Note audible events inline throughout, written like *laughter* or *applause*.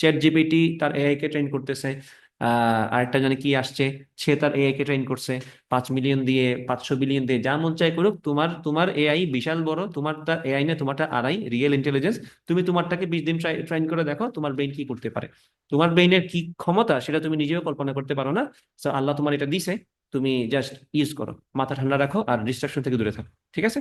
Chat GPT তার AI কে train করতেছে। আরেকটা জানি কি আসছে? সে তার এআই কে ট্রেন করছে। পাঁচ মিলিয়ন দিয়ে, পাঁচশো বিলিয়ন দিয়ে, যা মন চাই করুক, তোমার তোমার এআই বিশাল বড় তোমারটা এআই না, তোমারটা আড়াই রিয়েল ইন্টেলিজেন্স তুমি তোমারটাকে বিশ দিন ট্রেন করে দেখো, তোমার ব্রেইন কি করতে পারে। তোমার ব্রেইনের কি ক্ষমতা, সেটা তুমি নিজেও কল্পনা করতে পারো না। তো আল্লাহ তোমার এটা দিছে, তুমি জাস্ট ইউজ করো। মাথা ঠান্ডা রাখো আর ডিস্ট্রাকশন থেকে দূরে থাকো। ঠিক আছে?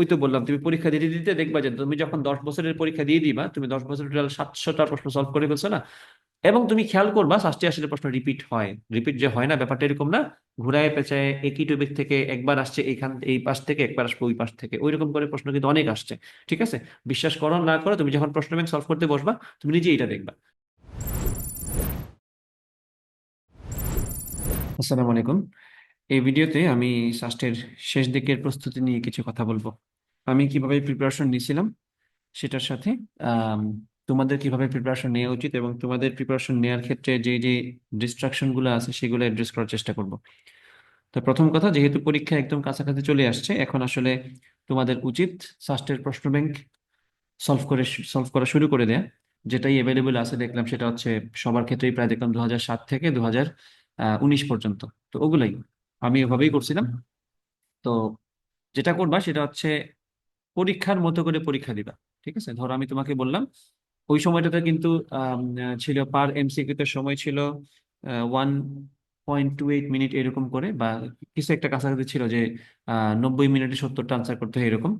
ওই তো বললাম, তুমি পরীক্ষা দিতে দিতে দেখবা যে তুমি যখন দশ বছরের পরীক্ষা দিয়ে দিবা, তুমি দশ বছর টোটাল সাতশোটা প্রশ্ন সলভ করে ফেলছো না? এবং তুমি খেয়াল করবা ষাটটি আসলে প্রশ্ন রিপিট হয়। রিপিট যে হয় না, ব্যাপারটা এরকম না, ঘুরায় পেঁচায় একই টপিক থেকে একবার আসছে এইখান, এই পাশ থেকে একবার আসবে ওই পাশ থেকে। ওই রকম করে প্রশ্ন কিন্তু অনেক আসছে, ঠিক আছে? বিশ্বাস করো না করো, তুমি যখন প্রশ্ন ব্যাংক সলভ করতে বসবা, তুমি নিজে এটা দেখবা। আসসালামু আলাইকুম। এই ভিডিওতে আমি সাস্টের শেষ দিকের প্রস্তুতি নিয়ে কিছু কথা বলব। আমি কীভাবে প্রিপারেশন নিয়েছিলাম সেটার সাথে তোমাদের কীভাবে প্রিপারেশন নেওয়া উচিত এবং তোমাদের প্রিপারেশন নেওয়ার ক্ষেত্রে যে যে ডিস্ট্রাকশনগুলো আছে সেগুলো অ্যাড্রেস করার চেষ্টা করব। তো প্রথম কথা, যেহেতু পরীক্ষা একদম কাছাকাছি চলে আসছে, এখন আসলে তোমাদের উচিত সাস্টের প্রশ্ন ব্যাংক সলভ করে সলভ করা শুরু করে দেয়া। যেটাই অ্যাভেলেবল আছে, দেখলাম সেটা হচ্ছে সবার ক্ষেত্রেই প্রায় দেখলাম দু সাত থেকে দু উনিশ পর্যন্ত। তো ওগুলাই। আমি ওভাবেই করছিলাম। তো যেটা করবা সেটা হচ্ছে পরীক্ষার মতো করে পরীক্ষা দিবা, ঠিক আছে? ধরো আমি তোমাকে বললাম, ওই সময়টাতে কিন্তু ছিল পার এমসিকিউ সময় ছিল one point two eight minute এরকম করে বা কিছু একটা কাছাকাছি ছিল যে নব্বই মিনিটে সত্তরটা আনসার করতে হয় এরকম।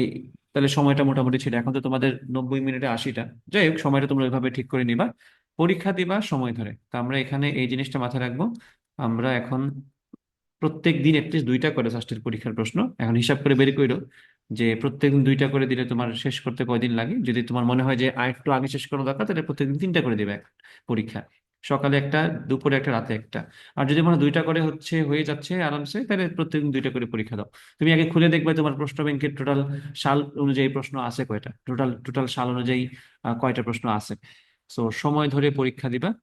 এই তাহলে সময়টা মোটামুটি ছিল। এখন তো তোমাদের নব্বই মিনিটে আশিটা। যাই হোক, সময়টা তোমরা ওইভাবে ঠিক করে নিবা। পরীক্ষা দিবা সময় ধরে। তো আমরা এখানে এই জিনিসটা মাথায় রাখব। আমরা এখন প্রত্যেক দিন অ্যাটলিস্ট দুইটা করে ষষ্ঠীর পরীক্ষার প্রশ্ন। এখন হিসাব করে বের করো যে প্রত্যেক দিন দুইটা করে দিলে তোমার শেষ করতে কয়দিন লাগে? যদি তোমার মনে হয় যে আর একটু আগে শেষ করা দরকার, তাহলে প্রত্যেকদিন তিনটা করে দেবে পরীক্ষা। সকালে একটা, দুপুরে একটা, রাতে একটা। আর যদি মনে দুইটা করে হচ্ছে, হয়ে যাচ্ছে আরামসে, তাহলে প্রত্যেকদিন দুইটা করে পরীক্ষা দাও। তুমি আগে খুলে দেখবে তোমার প্রশ্ন ব্যাংকের টোটাল সাল অনুযায়ী প্রশ্ন আছে কয়টা? টোটাল টোটাল সাল অনুযায়ী কয়টা প্রশ্ন আছে? সো সময় ধরে পরীক্ষা দিবা।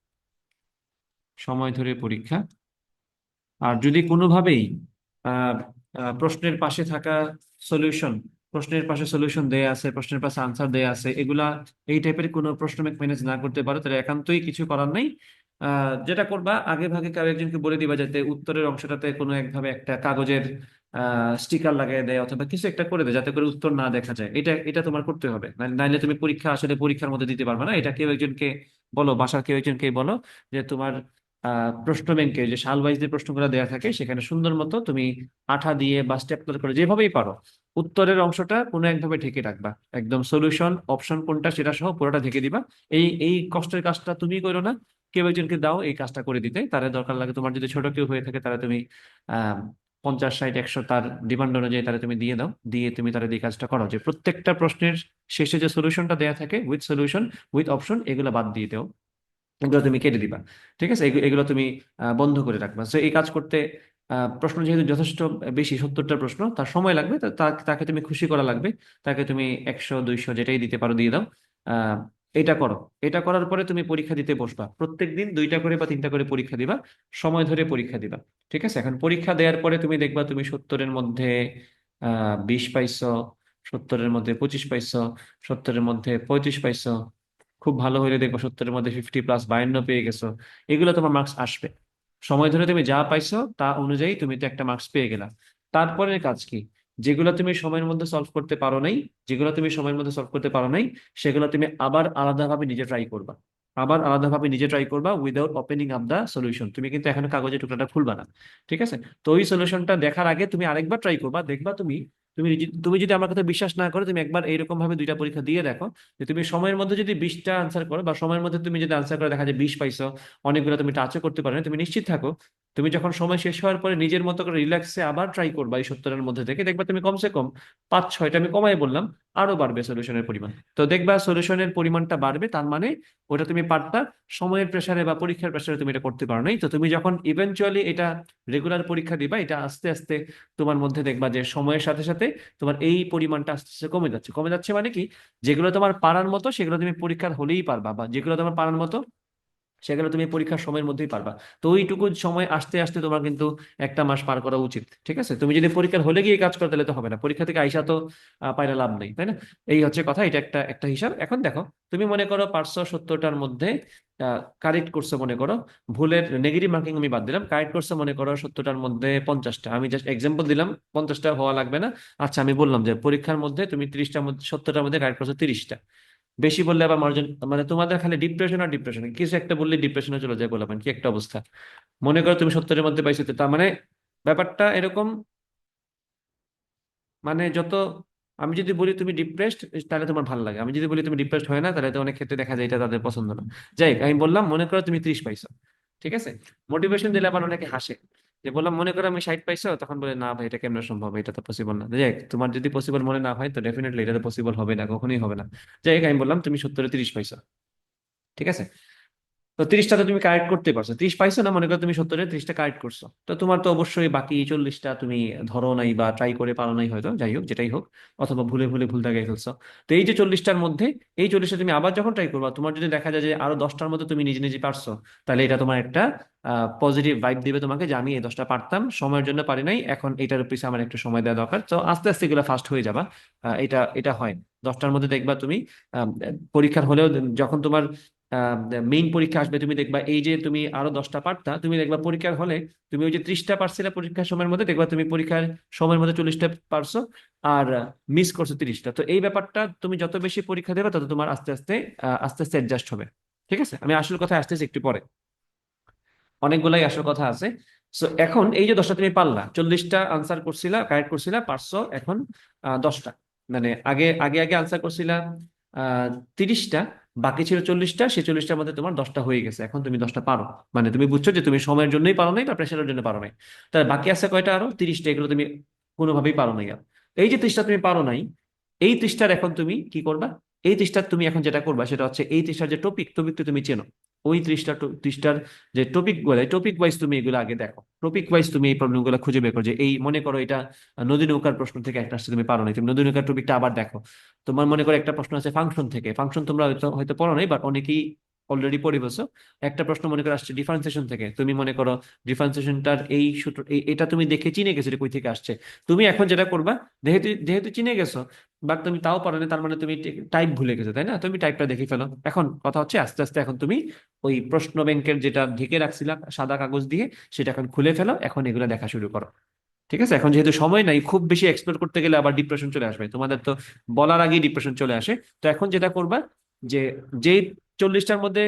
সময় ধরে পরীক্ষা। আর যদি কোনোভাবেই প্রশ্নের পাশে থাকা সলিউশন প্রশ্নের পাশে সলিউশন দেয়া আছে, প্রশ্নের পাশে আনসার দেয়া আছে, এগুলা, এই টাইপের কোনো প্রশ্ন ম্যানেজ না করতে পারো, তাহলে একান্তই কিছু করার নাই। যেটা করবা, আগে ভাগে কারও একজনকে বলে দিবা যাতে উত্তরের অংশটাতে কোনো একভাবে একটা কাগজের স্টিকার লাগিয়ে দেয় অথবা কিছু একটা করে দেয়, যাতে করে উত্তর না দেখা যায়। এটা এটা তোমার করতে হবে। নাইলে তুমি পরীক্ষা আসলে পরীক্ষার মধ্যে দিতে পারবে না। এটা কেউ একজনকে বলো, বাসার কেউ একজনকে বলো যে তোমার প্রশ্ন ব্যাংকে যে সাল ওয়াইজ যে প্রশ্নগুলো দেওয়া থাকে, সেখানে সুন্দর মতো তুমি আঠা দিয়ে বা স্টেপলার করে যেভাবেই পারো, উত্তরের অংশটা কোনো একভাবে ঢেকে রাখবা। একদম সলিউশন অপশন কোনটা সেটা সহ পুরোটা ঢেকে দিবা। এই এই কষ্টের কাজটা তুমি করো না। কেউ একজনকে দাও, এই কাজটা করে দিতে। তার দরকার লাগে তোমার যদি ছোট কেউ হয়ে থাকে, তারা তুমি, আহ, পঞ্চাশ, ষাট, একশো তার ডিমান্ড অনুযায়ী তারা তুমি দিয়ে দাও। দিয়ে তুমি তারা এই কাজটা করো। যে প্রত্যেকটা প্রশ্নের শেষে যে সলিউশনটা দেওয়া থাকে উইথ সলিউশন উইথ অপশন এগুলো বাদ দিয়ে দাও। এগুলো তুমি কেটে দিবা, ঠিক আছে? এগুলো তুমি বন্ধ করে রাখবা। তো এই কাজ করতে প্রশ্ন যেহেতু যথেষ্ট বেশি, সত্তরটা প্রশ্ন, তার সময় লাগবে তাকে তুমি খুশি করা লাগবে। তাকে তুমি একশো, দুইশো যেটাই দিতে পারো, দিয়ে দাও। এটা করো। এটা করার পরে তুমি পরীক্ষা দিতে বসবা। প্রত্যেক দিন দুইটা করে বা তিনটা করে পরীক্ষা দিবা, সময় ধরে পরীক্ষা দিবা, ঠিক আছে? এখন পরীক্ষা দেওয়ার পরে তুমি দেখবা তুমি সত্তরের মধ্যে বিশ পাইছো, সত্তরের মধ্যে পঁচিশ পাইছো, সত্তরের মধ্যে পঁয়ত্রিশ পাইছো খুব ভালো হলে দেখব সত্তরের মধ্যে ফিফটি প্লাস বায়ান্ন পেয়ে গেছো। এগুলো তোমার মার্কস আসবে। সময় ধরে তুমি যা পাইছো তা অনুযায়ী তুমি তো একটা মার্কস পেয়ে গেলা। তারপরের কাজ কি? যেগুলো তুমি সময়ের মধ্যে সলভ করতে পারো নাই, যেগুলো তুমি সময়ের মধ্যে সলভ করতে পারো নাই, সেগুলো তুমি আবার আলাদাভাবে নিজে ট্রাই করবা। আবার আলাদাভাবে নিজে ট্রাই করবা without opening up the solution তুমি কিন্তু এখন কাগজের টুকরাটা খুলবা না। ঠিক আছে? তো ওই সলিউশনটা দেখার আগে তুমি আরেকবার ট্রাই করবা, দেখবা তুমি তুমি তুমি যদি আমার কথা বিশ্বাস না করো, তুমি একবার এইরকম ভাবে দুইটা পরীক্ষা দিয়ে দেখো যে তুমি সময়ের মধ্যে যদি বিশটা আনসার করো বা সময়ের মধ্যে তুমি যদি আনসার করে দেখা যায় বিশ পাইছো, অনেকগুলো তুমি টাচও করতে পারো না, তুমি নিশ্চিত থাকো। তুমি যখন সময় শেষ হওয়ার পরে নিজের মতো করে রিল্যাক্সে আবার ট্রাই করবা এই সত্তরের মধ্যে থেকে, দেখবা তুমি কমসে কম পাঁচ, ছয়টা আমি কমাই বললাম, আরও বাড়বে সলিউশনের পরিমাণ। তো দেখবা সলিউশনের পরিমাণটা বাড়বে, তার মানে ওটা তুমি পারতা সময়ের প্রেসারে বা পরীক্ষার প্রেসারে তুমি এটা করতে পারো নাই। তো তুমি যখন ইভেনচুয়ালি এটা রেগুলার পরীক্ষা দিবা, এটা আস্তে আস্তে তোমার মধ্যে দেখবা যে সময়ের সাথে সাথে তোমার এই পরিমাণটা আস্তে আস্তে কমে যাচ্ছে। কমে যাচ্ছে মানে কি? যেগুলো তোমার পারার মতো সেগুলো তুমি পরীক্ষার হলেই পারবা বা যেগুলো তোমার পারার মতো সেগুলো তুমি পরীক্ষার সময়ের মধ্যেই পারবা। তো ওইটুকু সময় আসতে আসতে তোমার কিন্তু একটা মাস পার করা উচিত, ঠিক আছে? তুমি যদি পরীক্ষার হলে গিয়ে কাজ করো, তাহলে তো হবে না। পরীক্ষা থেকে আইসা তো পাইলে লাভ নেই, তাই না? এই হচ্ছে কথা, এটা একটা একটা হিসাব। এখন দেখো, তুমি মনে করো পাঁচশো সত্তরটার মধ্যে কারেক্ট করছ মনে করো, ভুলের নেগেটিভ মার্কিং আমি বাদ দিলাম কারেক্ট করছ মনে করো সত্তরটার মধ্যে পঞ্চাশটা। আমি জাস্ট এক্সাম্পল দিলাম, পঞ্চাশটা হওয়া লাগবে না। আচ্ছা আমি বললাম যে পরীক্ষার মধ্যে তুমি তিরিশটার মধ্যে, সত্তরটার মধ্যে কারেক্ট করছ তিরিশটা। বেশি বললে আবার মার্জিন মানে তোমাদের খালি ডিপ্রেশন আর ডিপ্রেশন কিছু একটা বললে ডিপ্রেশনে চলে যায় বলবেন কি একটা অবস্থা? মনে করো তুমি সত্তরের মধ্যে পাইছো তার মানে ব্যাপারটা এরকম মানে যত, আমি যদি বলি তুমি ডিপ্রেসড তাহলে তোমার ভালো লাগে, আমি যদি বলি তুমি ডিপ্রেসড হয় না, তাহলে তো অনেক ক্ষেত্রে দেখা যায় এটা তাদের পছন্দ না। যাই আমি বললাম মনে করো তুমি ত্রিশ পাইছো, ঠিক আছে? মোটিভেশন দিলে আবার অনেকে হাসে। যে বললাম, মনে করো আমি ষাট পাইছো? তখন বলে, না ভাই, এটা কেমন সম্ভব? এটা তো পসিবল না। যাই তোমার যদি পসিবল মনে না হয়, তো ডেফিনেটলি এটা তো পসিবল হবে না, কখনোই হবে না। যাই আমি বললাম, তুমি সত্তরে তিরিশ পাইছো। ঠিক আছে? তো তিরিশটা তো তুমি কারেক্ট করতে পারছ। তিরিশ পাইছো না? মনে করো তুমি সত্তরে তিরিশটা কারেক্ট করছ। তো তোমার তো অবশ্যই বাকি চল্লিশটা তুমি ধরো নাই বা ট্রাই করে পারো নাই হয়তো, যাই হোক, যেটাই হোক, অথবা ভুলে ভুলে ভুল দাগাই ফেলছো। তো এই যে চল্লিশটার মধ্যে, এই চল্লিশটা তুমি আবার যখন ট্রাই করবা, তোমার যদি দেখা যায় যে আরও দশটার মধ্যে তুমি নিজে নিজে পারছ, তাহলে এটা তোমার একটা পজিটিভ ভাইব দিবে তোমাকে যে আমি এই দশটা পারতাম, সময়ের জন্য পারি নাই, এখন এটার পিছনে আমার একটু সময় দেওয়া দরকার। তো আস্তে আস্তে এগুলো ফাস্ট হয়ে যাবা। এটা এটা হয়। দশটার মধ্যে দেখবা তুমি পরীক্ষার হলেও যখন তোমার মেইন পরীক্ষা আসবে, তুমি দেখবা এই যে তুমি আরও দশটা পারতা তুমি দেখবা পরীক্ষার হলে তুমি ওই যে ত্রিশটা পারছিলে পরীক্ষার সময়ের মধ্যে, দেখবা তুমি পরীক্ষার সময়ের মধ্যে চল্লিশটা পারছ আর মিস করছ তিরিশটা। তো এই ব্যাপারটা তুমি যত বেশি পরীক্ষা দেবে, তত তোমার আস্তে আস্তে আস্তে আস্তে অ্যাডজাস্ট হবে। ঠিক আছে? আমি আসল কথা আসতেছি একটু পরে। অনেকগুলাই আসল কথা আছে। সো এখন এই যে দশটা তুমি পারলা, চল্লিশটা আনসার করছিলা কারেক্ট করছিলা, পারছ এখন দশটা। মানে আগে আগে আগে আনসার করছিলা তিরিশটা বাকি ছিল চল্লিশটা সে চল্লিশটার মধ্যে তোমার দশটা হয়ে গেছে। এখন তুমি দশটা পারো। মানে তুমি বুঝছ যে তুমি সময়ের জন্যই পারো নাই বা প্রেশারের জন্য পারো নাই। তাহলে বাকি আছে কয়টা আরও? তিরিশটা, এগুলো তুমি কোনোভাবেই পারো নাই। আর এই যে তিরিশটা তুমি পারো নাই, এই তিরিশটার এখন তুমি কি করবা? এই তিরিশটার তুমি এখন যেটা করবা, সেটা হচ্ছে এই তিরিশটার যে টপিক টপিকটা তুমি চেনো। ওই ত্রিশটা ত্রিশটার যে টপিকগুলো টপিক ওয়াইজ তুমি এগুলো আগে দেখো। টপিক ওয়াইজ তুমি এই প্রবলেমগুলো খুঁজে বের করো যে এই, মনে করো এটা নদী নৌকার প্রশ্ন থেকে একটা আসছে, তুমি পারো নাই। তুমি নদী নৌকার টপিকটা আবার দেখো। তোমার মনে করো একটা প্রশ্ন আছে ফাংশন থেকে। ফাংশন তোমরা হয়তো পড়ো নাই বাট অনেকেই অলরেডি পড়ে বলছো একটা প্রশ্ন মনে করো আসছে ডিফারেন্সিয়েশন থেকে। তুমি মনে করো ডিফারেন্সিয়েশনটার এই সূত্র এটা তুমি দেখে চিনে গেছো কই থেকে আসছে। তুমি এখন যেটা করবা, যেহেতু যেহেতু চিনে গেছো বাট তুমি তাও পারো না, তার মানে তুমি টাইপ ভুলে গেছো, তাই না? তুমি টাইপটা দেখে ফেলো। এখন কথা হচ্ছে, আস্তে আস্তে এখন তুমি ওই প্রশ্ন ব্যাংকের যেটা ঢেকে রাখছিলা, সাদা কাগজ দিয়ে, সেটা এখন খুলে ফেলো, এখন এগুলো দেখা শুরু করো। ঠিক আছে? এখন যেহেতু সময় নাই, খুব বেশি এক্সপ্লোর করতে গেলে আবার ডিপ্রেশন চলে আসবে। তোমাদের তো বলার আগেই ডিপ্রেশন চলে আসে। তো এখন যেটা করবা, যে, যেই চল্লিশটার মধ্যে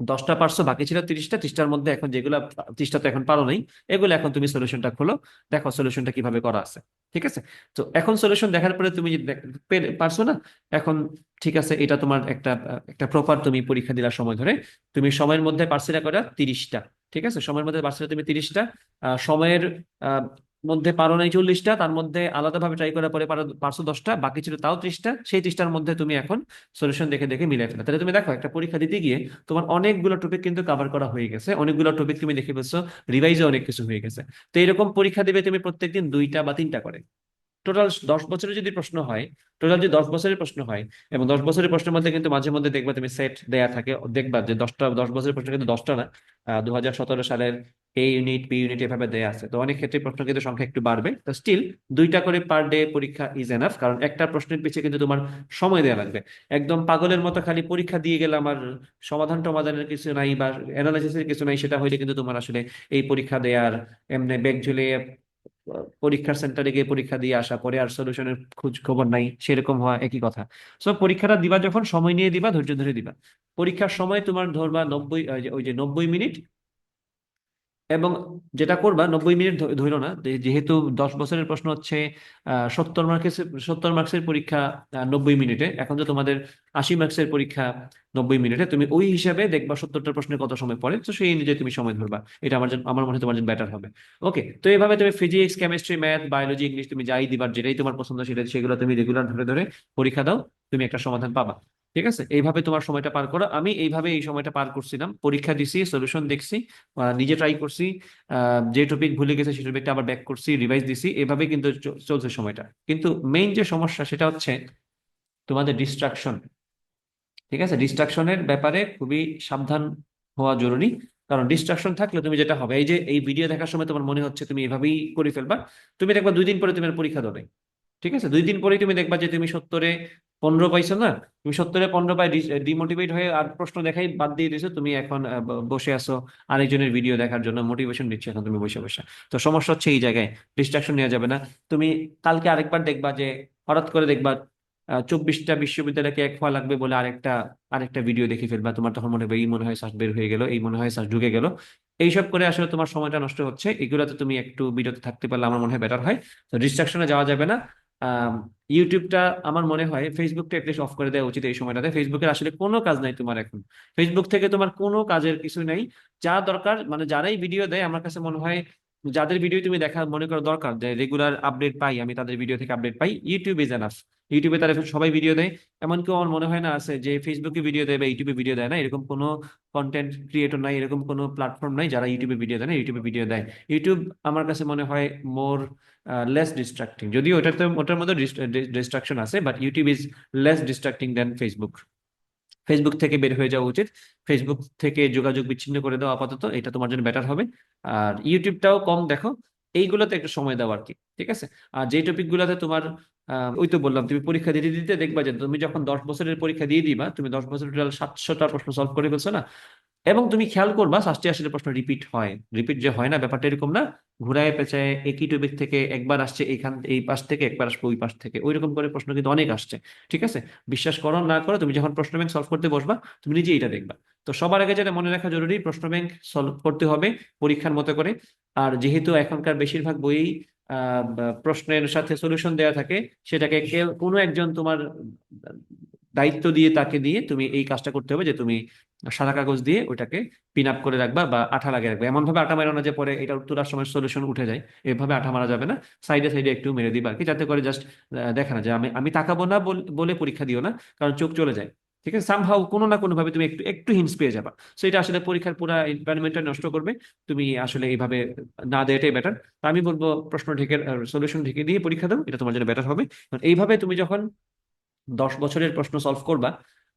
দশটা পারছ, বাকি ছিল তিরিশটা, তিরিশটার মধ্যে এখন যেগুলো, তিরিশটা তো এখন পারো নাই, এগুলো এখন তুমি সলিউশনটা খোলো, দেখো সলিউশনটা কীভাবে করা আছে, ঠিক আছে? তো এখন সলিউশন দেখার পরে তুমি পারছ না? এখন ঠিক আছে, এটা তোমার একটা একটা প্রপার তুমি পরীক্ষা দিলার সময় ধরে, তুমি সময়ের মধ্যে পারছিলা করা তিরিশটা, ঠিক আছে? সময়ের মধ্যে পারছিলা তুমি তিরিশটা সময়ের মধ্যে পারো নাই চল্লিশটা, তার মধ্যে আলাদাভাবে ট্রাই করার পরে পারো পারছ দশটা, বাকি ছিল তাও ত্রিশটা, সেই ত্রিশটার মধ্যে তুমি এখন সলিউশন দেখে দেখে মিলাই ফেলো। তাহলে তুমি দেখো, একটা পরীক্ষা দিতে গিয়ে তোমার অনেকগুলো টপিক কিন্তু কভার করা হয়ে গেছে, অনেকগুলো টপিক তুমি দেখে ফেলছো রিভাইজে অনেক কিছু হয়ে গেছে। তো এরকম পরীক্ষা দেবে তুমি প্রত্যেকদিন দুইটা বা তিনটা করে। টোটাল দশ বছরের যদি প্রশ্ন হয় টোটাল যদি দশ বছরের প্রশ্ন হয় এবং দশ বছরের প্রশ্নের মধ্যে কিন্তু মাঝে মধ্যে দেখবা তুমি সেট দেয়া থাকে, দেখবা যে দশটা, দশ বছরের প্রশ্ন কিন্তু দশটা না দু হাজার সতেরো সালের এ ইউনিট বি ইউনিট এভাবে দেয়া আছে। তো অনেক ক্ষেত্রে প্রশ্ন কিন্তু সংখ্যা একটু বাড়বে। তো স্টিল দুইটা করে পার ডে পরীক্ষা ইজ এনাফ কারণ একটা প্রশ্নের পিছিয়ে কিন্তু তোমার সময় দেওয়া লাগবে। একদম পাগলের মতো খালি পরীক্ষা দিয়ে গেলে আমার সমাধান টমাধানের কিছু নাই বা অ্যানালাইসিসের কিছু নাই, সেটা হইলে কিন্তু তোমার আসলে এই পরীক্ষা দেওয়ার এমনি ব্যাগ ঝুলিয়ে পরীক্ষার সেন্টারে গিয়ে পরীক্ষা দিয়ে আসা, পরে আর সলিউশনের খোঁজ খবর নাই, সেরকম হওয়া একই কথা। সো পরীক্ষাটা দিবা যখন, সময় নিয়ে দিবা, ধৈর্য ধরে দিবা। পরীক্ষার সময় তোমার ধরবা নব্বই ওই যে নব্বই মিনিট এবং যেটা করবা, নব্বই মিনিট ধ- ধইরো না। যেহেতু দশ বছরের প্রশ্ন হচ্ছে সত্তর মার্কের সত্তর মার্কসের পরীক্ষা নব্বই মিনিটে। এখন তো তোমাদের আশি মার্কসের পরীক্ষা, নব্বই মিনিটে, তুমি ওই হিসাবে দেখবা সত্তরটা প্রশ্নের কত সময় পড়ে। তো সেই অনুযায়ী তুমি সময় ধরবা। এটা আমার জন্য, আমার মনে তোমার জন্য বেটার হবে। ওকে তো এইভাবে তুমি physics chemistry math biology English তুমি যাই দিবার, যেটাই তোমার পছন্দ সেটা, সেগুলো তুমি রেগুলার ধরে ধরে পরীক্ষা দাও। তুমি একটা সমাধান পাবা। ঠিক আছে? এইভাবে তোমার সময়টা পার করো। আমি এইভাবে এই সময়টা পার করছিলাম। পরীক্ষা দিছি সলিউশন দেখছি নিজে ট্রাই করছি যে টপিক ভুলে গেছে সেই টপিকটা আবার ব্যাক করছি রিভাইজ দিছি। এভাবে কিন্তু চলছে সময়টা। কিন্তু মেইন যে সমস্যা সেটা হচ্ছে তোমাদের ডিস্ট্রাকশন ঠিক আছে? ডিস্ট্রাকশনের ব্যাপারে খুবই সাবধান হওয়া জরুরি। কারণ ডিস্ট্রাকশন থাকলে তুমি যেটা হবে, এই যে এই ভিডিও দেখার সময় তোমার মনে হচ্ছে তুমি এভাবেই করে ফেলবা। তুমি দেখবা দুই দিন পরে তুমি পরীক্ষা দেবে। ঠিক আছে? দুই দিন পরেই তুমি দেখবা যে তুমি সত্তরে পনেরো পাইছো না? তুমি সত্তরে পনেরো পাই ডিমোটিভেট হয়ে আর প্রশ্ন দেখাই বাদ দিয়ে দিয়েছ তুমি এখন বসে আছো আরেকজনের ভিডিও দেখার জন্য মোটিভেশন দিচ্ছে এখন তুমি বসে বসে। তো সমস্যা হচ্ছে এই জায়গায় ডিস্ট্রাকশন নেওয়া যাবে না। তুমি কালকে আরেকবার দেখবা যে, হঠাৎ করে দেখবা চব্বিশটা বিশ্ববিদ্যালয়কে এক হওয়া লাগবে বলে আরেকটা আরেকটা ভিডিও দেখে ফেলবা। তোমার তখন মনে হবে, এই মনে হয় সার্চ বের হয়ে গেল, এই মনে হয় সার্চ ঢুকে গেল। এইসব করে আসলে তোমার সময়টা নষ্ট হচ্ছে। এগুলোতে তুমি একটু বিরত থাকতে পারলে আমার মনে হয় বেটার হয়। তো ডিস্ট্রাকশনে যাওয়া যাবে না। ইউটিউবটা আমার মনে হয় ফেসবুকটা এটলিস্ট অফ করে দেওয়া উচিত এই সময়টাতে। ফেসবুকের আসলে কোনো কাজ নাই তোমার এখন। ফেসবুক থেকে তোমার কোনো কাজের কিছু নেই। যা দরকার মানে যারাই ভিডিও দেয়, আমার কাছে মনে হয় যাদের ভিডিও তুমি দেখা মনে করো দরকার, যে রেগুলার আপডেট পাই, আমি তাদের ভিডিও থেকে আপডেট পাই ইউটিউব ইজ এনাফ ইউটিউবে তারা সবাই ভিডিও দেয়। এমনকি আমার মনে হয় না আছে যে ফেসবুকে ভিডিও দেয় বা ইউটিউবে ভিডিও দেয় না। এরকম কোনো কন্টেন্ট ক্রিয়েটর নাই, এরকম কোনো প্ল্যাটফর্ম নাই যারা ইউটিউবে ভিডিও দেয় না ইউটিউবে ভিডিও দেয়। ইউটিউব আমার কাছে মনে হয় মোর লেস ডিস্ট্রাক্টিং যদিও ওটাতে, ওটার মধ্যে ডিস্ট্রাকশন আছে but YouTube is less distracting than Facebook Facebook থেকে বের হয়ে যাওয়া উচিত। ফেসবুক থেকে যোগাযোগ বিচ্ছিন্ন করে দেওয়া আপাতত। এটা তোমার জন্য বেটার হবে। আর ইউটিউবটাও কম দেখো। এইগুলোতে একটু সময় দেওয়া আর কি ঠিক আছে? আর যে টপিক গুলোতে তোমার ওই তো বললাম, তুমি পরীক্ষা দিতে দিতে দেখবা যে তুমি যখন দশ বছরের পরীক্ষা দিয়ে দিবা, তুমি দশ বছরের সাতশোটা প্রশ্ন সলভ করে ফেলছো না? এবং তুমি খেয়াল করবা ষাটটি আসলে প্রশ্ন রিপিট হয়। রিপিট যে হয় না ব্যাপারটা এরকম না ঘুরায় পেঁচায় একই টপিক থেকে একবার আসছে এইখান এই পাশ থেকে একবার আসবে ওই পাশ থেকে। ওই রকম করে প্রশ্ন কিন্তু অনেক আসছে ঠিক আছে? বিশ্বাস করো না করো তুমি যখন প্রশ্ন ব্যাংক সলভ করতে বসবা তুমি নিজে এটা দেখবা। তো সবার আগে যেটা মনে রাখা জরুরি প্রশ্ন ব্যাংক সলভ করতে হবে পরীক্ষার মতো করে। আর যেহেতু এখনকার বেশিরভাগ আহ, প্রশ্নের সাথে সলিউশন দেওয়া থাকে সেটাকে কোনো একজন তোমার দায়িত্ব দিয়ে তাকে দিয়ে তুমি এই কাজটা করতে হবে যে তুমি সাদা কাগজ দিয়ে ওটাকে পিন আপ করে রাখবা বা আঠা লাগিয়ে রাখবা। এমন ভাবে আঠা মারো না যে পরে এটা উত্তরার সময় সলিউশন উঠে যায়, এভাবে আঠা মারা যাবে না। সাইডে সাইডে একটু মেরে দিবা আর কি, যাতে করে জাস্ট দেখা না যে আমি আমি তাকাবো না বলে পরীক্ষা দিও না, কারণ চোখ চলে যায়। ঠিক আছে? সামহাও কোনো না কোনো ভাবে তুমি একটু একটু হিন্টস পেয়ে যাবা। সো এটা আসলে পরীক্ষার পুরো এনভায়রনমেন্টটা নষ্ট করবে। তুমি আসলে এইভাবে না দেওয়াটাই বেটার আমি বলব প্রশ্ন ঢেকে সলিউশন ঢেকে দিয়ে পরীক্ষা দাও, এটা তোমার জন্য বেটার হবে। এইভাবে তুমি যখন দশ বছরের প্রশ্ন সলভ করবা।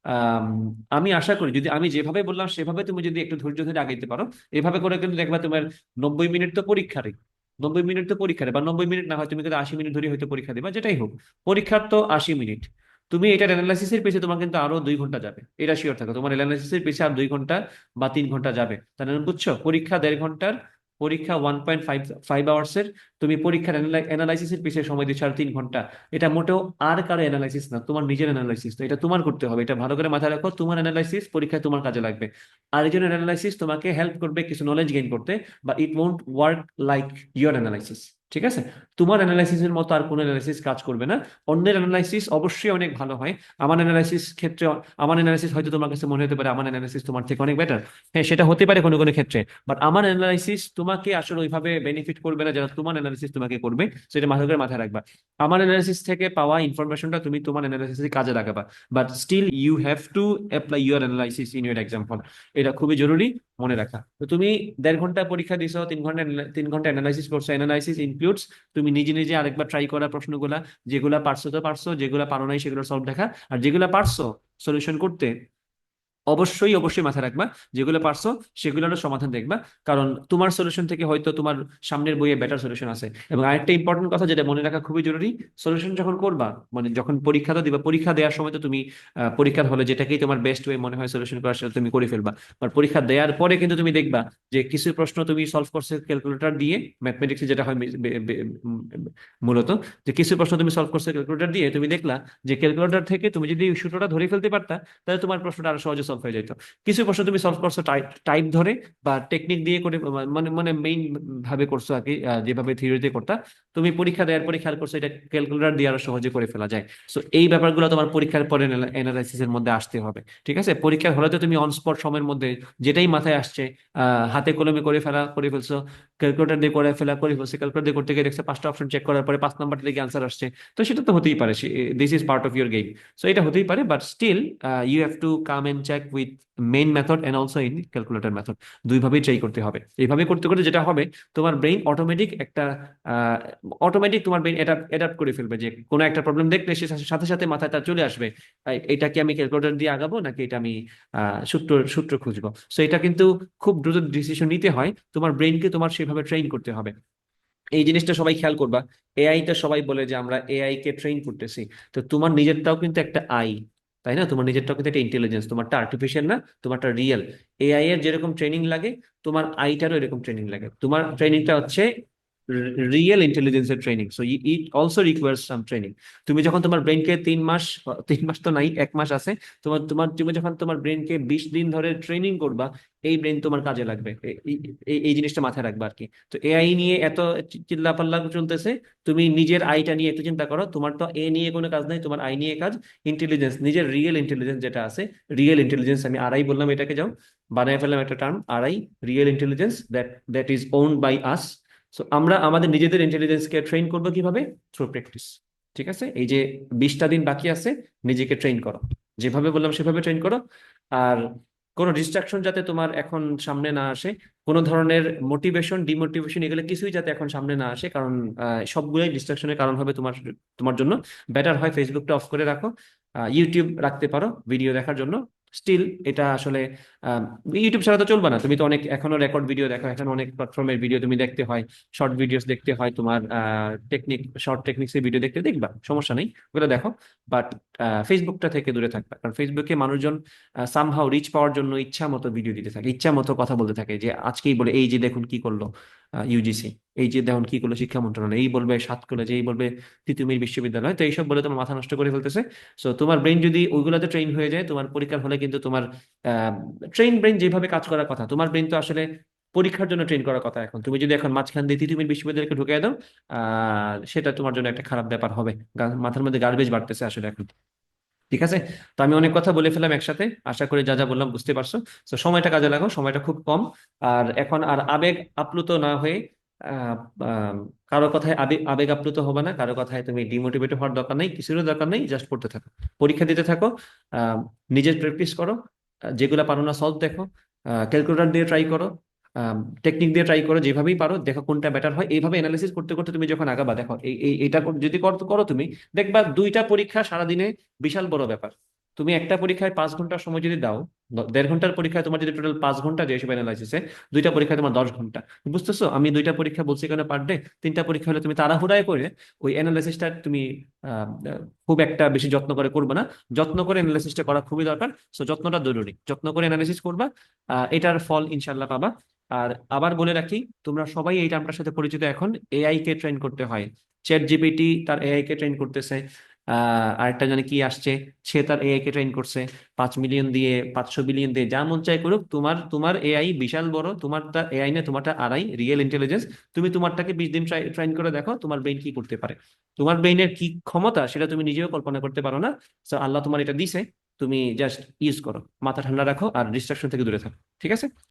আম, আশা করি যদি আমি যেভাবে বললাম সেভাবে তুমি যদি একটু ধৈর্য ধরে আগাইতে পারো এভাবে করে কিন্তু দেখবা তোমার নব্বই মিনিট তো পরীক্ষারই নব্বই মিনিট তো পরীক্ষারে বা নব্বই মিনিট না হয় তুমি কিন্তু আশি মিনিট ধরে হয়তো পরীক্ষা দিবা যেটাই হোক। পরীক্ষার তো আশি মিনিট। তুমি এটার অ্যানালাইসিসের পেছে তোমার কিন্তু আরও দুই ঘণ্টা যাবে এটা শিওর থাকো। তোমার অ্যানালাইসিসের পেছে আর দুই ঘণ্টা বা তিন ঘণ্টা যাবে। তাহলে বুঝছ? পরীক্ষা দেড় ঘণ্টার পরীক্ষা ওয়ান পয়েন্ট ফাইভ ফাইভ আওয়ার্সের তুমি পরীক্ষার অ্যানালাইসিসের পিছিয়ে সময় দিচ্ছ আর তিন ঘণ্টা। এটা মোটেও আর কারও অ্যানালাইসিস না, তোমার নিজের অ্যানালাইসিস তো, এটা তোমার করতে হবে, এটা ভালো করে মাথায় রাখো, তোমার অ্যানালাইসিস পরীক্ষায় তোমার কাজে লাগবে। আর এই জন্য অ্যানালাইসিস তোমাকে হেল্প করবে কিছু নলেজ গেইন করতে বা it won't work like your analysis ঠিক আছে? তোমার অ্যানালাইসিসের মতো আর কোনো অ্যানালাইসিস কাজ করবে না। অন্যের অ্যানালাইসিস অবশ্যই অনেক ভালো হয়। আমার অ্যানালাইসিস ক্ষেত্রে, আমার অ্যানালাইসিস হয়তো তোমার কাছে মনে হতে পারে, আমার অ্যানালাইসিস তোমার থেকে অনেক বেটার হ্যাঁ সেটা হতে পারে কোনো কোনো ক্ষেত্রে। বাট আমার অ্যানালাইসিস তোমাকে আসলে ওইভাবে বেনিফিট করবে না যারা তোমার অ্যানালাইসিস তোমাকে করবে, সেটা মাথা করে মাথায় রাখবা। আমার অ্যানালাইসিস থেকে পাওয়া ইনফরমেশনটা তুমি তোমার অ্যানালাইসিসে কাজে লাগাবা। But still you have to apply your analysis in your example এটা খুবই জরুরি মনে রাখা। তো তুমি দেড় ঘণ্টা পরীক্ষা দিছো, তিন ঘণ্টা তিন ঘণ্টা অ্যানালাইসিস করছ অ্যানালাইসিস ইনক্লুডস তুমি নিজে নিজে আরেকবার ট্রাই করা প্রশ্নগুলা, যেগুলা পারছ তো পারছ, যেগুলা পারো নাই সেগুলো সলভ দেখা, আর যেগুলা পারছ সলিউশন করতে অবশ্যই অবশ্যই মাথায় রাখবা। যেগুলো পারছ, সেগুলোরও সমাধান দেখবা। কারণ তোমার সলিউশন থেকে হয়তো তোমার সামনের বইয়ে বেটার সলিউশন আছে। এবং আরেকটা ইম্পর্টেন্ট কথা যেটা মনে রাখা খুবই জরুরি সলিউশন যখন করবা মানে যখন পরীক্ষাটা দিবা, পরীক্ষা দেওয়ার সময় তো তুমি পরীক্ষার হলে যেটাকেই তোমার বেস্ট ওয়ে মনে হয় সলিউশন করার, সেটা তুমি করে ফেলবা। আর পরীক্ষা দেওয়ার পরে কিন্তু তুমি দেখবা যে কিছু প্রশ্ন তুমি সলভ করছ ক্যালকুলেটর দিয়ে ম্যাথমেটিক্সে যেটা হয়, বে- বে- বে- মূলত, যে কিছু প্রশ্ন তুমি সলভ করছ ক্যালকুলেটর দিয়ে, তুমি দেখলা যে ক্যালকুলেটর থেকে তুমি যদি সূত্রটা ধরে ফেলতে পারতা, তাহলে তোমার প্রশ্নটা আরও সহজে সলভ হয়ে যেত কিছু প্রশ্ন তুমি সলভ করছ টাইপ ধরে বা টেকনিক দিয়ে করে মানে মানে মেইন ভাবে করছ আর কি যেভাবে থিওরিতে করতা। তুমি পরীক্ষা দেওয়ার পরে খেয়াল করছ এটা ক্যালকুলেটর দিয়ে আরও সহজে করে ফেলা যায়। সো এই ব্যাপারগুলো তোমার পরীক্ষার পরে অ্যানালাইসিস এর মধ্যে আসতে হবে, ঠিক আছে? পরীক্ষার হলে তো তুমি অনস্পট সময়ের মধ্যে যেটাই মাথায় আসছে হাতে কলমে করে ফেলা, করে ফেলছো। ক্যালকুলেটর দিয়ে করে ফেলা করে ফেলছে ক্যালকুলেটর দিয়ে করতে গিয়ে দেখছে পাঁচটা অপশন চেক করার পরে পাঁচ নাম্বারটা থেকে আনসার আসছে। তো সেটা তো হতেই পারে this is part of your game so এটা হতেই পারে but still you have to come and check with main method and also in calculator method দুইভাবেই try করতে হবে। এইভাবে করতে করতে যেটা হবে তোমার ব্রেইন অটোমেটিক একটা অটোমেটিক তোমার ব্রেইন এটা অ্যাডাপ্ট করে ফেলবে যে কোনো একটা প্রবলেম দেখলে সে সাথে সাথে মাথায় তার চলে আসবে। এটা কি আমি ক্যালকুলেটর দিয়ে আগাবো নাকি এটা আমি আহ, সূত্র সূত্র খুঁজবো? সো এটা কিন্তু খুব দ্রুত ডিসিশন নিতে হয়। তোমার ব্রেইনকে তোমার সেভাবে ট্রেন করতে হবে। এই জিনিসটা সবাই খেয়াল করবা। এআইটা সবাই বলে যে, আমরা এআই কে ট্রেন করতেছি। তো তোমার নিজেরটাও কিন্তু একটা আই তাই না? তোমার নিজেরটাও কিন্তু একটা ইন্টেলিজেন্স তোমারটা আর্টিফিশিয়াল না, তোমারটা রিয়েল এআই এর যেরকম ট্রেনিং লাগে, তোমার আইটারও এরকম ট্রেনিং লাগে। তোমার ট্রেনিংটা হচ্ছে রিয়েল ইন্টেলিজেন্সের training so it also requires some training তুমি যখন তোমার ব্রেনকে তিন মাস *laughs* তিন মাস তো নাই, এক মাস আছে, তোমার তোমার, তুমি যখন তোমার ব্রেনকে বিশ দিন ধরে ট্রেনিং করবা, এই ব্রেন তোমার কাজে লাগবে। এই জিনিসটা মাথায় রাখবা আর কি। তো এআই নিয়ে এত চিল্লাপাল্লা চলতেছে, তুমি নিজের আইটা নিয়ে একটু চিন্তা করো, তোমার তো এ নিয়ে কোনো কাজ নাই, তোমার আই নিয়ে কাজ ইন্টেলিজেন্স নিজের রিয়েল ইন্টেলিজেন্স যেটা আছে রিয়েল ইন্টেলিজেন্স আমি আরআই বললাম এটাকে যাও, বানায় ফেললাম একটা term RI real intelligence that that is owned by us so আমরা আমাদের নিজেদের ইন্টেলিজেন্সকে ট্রেন করব কীভাবে? থ্রু প্র্যাকটিস ঠিক আছে? এই যে বিশটা দিন বাকি আছে, নিজেকে ট্রেন করো। যেভাবে বললাম, সেভাবে ট্রেন করো। আর কোনো ডিস্ট্রাকশন যাতে তোমার এখন সামনে না আসে, কোনো ধরনের মোটিভেশন ডিমোটিভেশন এগুলো কিছুই যাতে এখন সামনে না আসে, কারণ সবগুলোই ডিস্ট্রাকশনের কারণ হবে তোমার তোমার জন্য। বেটার হয় ফেসবুকটা অফ করে রাখো। ইউটিউব রাখতে পারো ভিডিও দেখার জন্য। স্টিল এটা আসলে ইউটিউব ছাড়া তো চলবে না। তুমি তো অনেক, এখনও রেকর্ড ভিডিও দেখো, এখন অনেক প্ল্যাটফর্মের ভিডিও তুমি দেখতে হয় শর্ট ভিডিওস দেখতে হয়, তোমার টেকনিক শর্ট টেকনিক্সের ভিডিও দেখতে দেখবা, সমস্যা নেই, ওগুলো দেখো। বাট ফেসবুকটা থেকে দূরে থাকবে, কারণ ফেসবুকে মানুষজন সামহাও রিচ পাওয়ার জন্য ইচ্ছা মতো ভিডিও দিতে থাকে, ইচ্ছা মতো কথা বলতে থাকে, যে আজকেই বলে, এই যে দেখুন কি করল ইউজিসি এই যে দেখুন কি করল শিক্ষা মন্ত্রণালয়, এই বলবে, সাত কলেজ এই বলবে তিতুমির বিশ্ববিদ্যালয়। তো এইসব বলে তোমার মাথা নষ্ট করে ফেলতেছে। সো তোমার ব্রেন যদি ওইগুলোতে ট্রেন হয়ে যায়, তোমার পরীক্ষার হলে কিন্তু তোমার ট্রেন ব্রেন যেভাবে কাজ করার কথা, তোমার ব্রেন তো আসলে পরীক্ষার জন্য ট্রেন করার কথা এখন। তুমি যদি এখন মাঝখান দিয়ে তিতুমির বিশ্ববিদ্যালয়কে ঢুকিয়ে দাও সেটা তোমার জন্য একটা খারাপ ব্যাপার হবে। মাথার মধ্যে গার্বেজ বাড়তেছে আসলে এখন। ঠিক আছে? তো আমি অনেক কথা বলে ফেলাম একসাথে। আশা করি যা যা বললাম বুঝতে পারছ। তো সময়টা কাজে লাগাও সময়টা খুব কম। আর এখন আর আবেগ আপ্লুত না হয়ে কারও কথায় আবেগ আপ্লুত হবে না, কারও কথায় তুমি ডিমোটিভেট হওয়ার দরকার নেই, কিছুরও দরকার নেই জাস্ট পড়তে থাকো। পরীক্ষা দিতে থাকো নিজের প্র্যাকটিস করো যেগুলা পারো না সলভ দেখো ক্যালকুলেটর দিয়ে ট্রাই করো টেকনিক দিয়ে ট্রাই করো, যেভাবেই পারো, দেখো কোনটা বেটার হয়। এইভাবে অ্যানালিসিস করতে করতে তুমি যখন আগাবা, দেখো, এই, এই- এটা যদি করো তুমি, দেখবা দুইটা পরীক্ষা সারাদিনে বিশাল বড় ব্যাপার। তুমি একটা পরীক্ষায় পাঁচ ঘণ্টার সময় যদি দাও দেড় ঘণ্টার পরীক্ষায় তোমার যদি টোটাল পাঁচ ঘণ্টা যে হিসেবে অ্যানালাইসিসে দুইটা পরীক্ষায় তোমার দশ ঘণ্টা। বুঝতেছো? আমি দুইটা পরীক্ষা বলছি কেন পার ডে তিনটা পরীক্ষা হলে তুমি তাড়াহুড়ায় করে ওই অ্যানালাইসিসটা তুমি খুব একটা বেশি যত্ন করে করবে না। যত্ন করে অ্যানালাইসিসটা করা খুবই দরকার। সো যত্নটা জরুরি। যত্ন করে অ্যানালাইসিস করবা এটার ফল ইনশাল্লাহ পাবা। আর আবার বলে রাখি, তোমরা সবাই এই টার্মটার সাথে পরিচিত এখন এআই কে ট্রেন করতে হয়। চ্যাট জিপিটি তার এআই কে ট্রেন করতেছে। আরেকটা জানে কি আসছে? সে তার এআই কে ট্রেন করছে। পাঁচ মিলিয়ন দিয়ে পাঁচশো বিলিয়ন দিয়ে যা মন চাই করুক তোমার তোমার এআই বিশাল বড় তোমারটা এআই না তোমারটা আড়াই রিয়েল ইন্টেলিজেন্স তুমি তোমারটাকে বিশ দিন ট্রাই করে দেখো তোমার ব্রেন কি করতে পারে। তোমার ব্রেইনের কি ক্ষমতা সেটা তুমি নিজেও কল্পনা করতে পারো না। So, আল্লাহ তোমার এটা দিছে তুমি জাস্ট ইউজ করো। মাথা ঠান্ডা রাখো আর ডিস্ট্রাকশন থেকে দূরে থাকো। ঠিক আছে?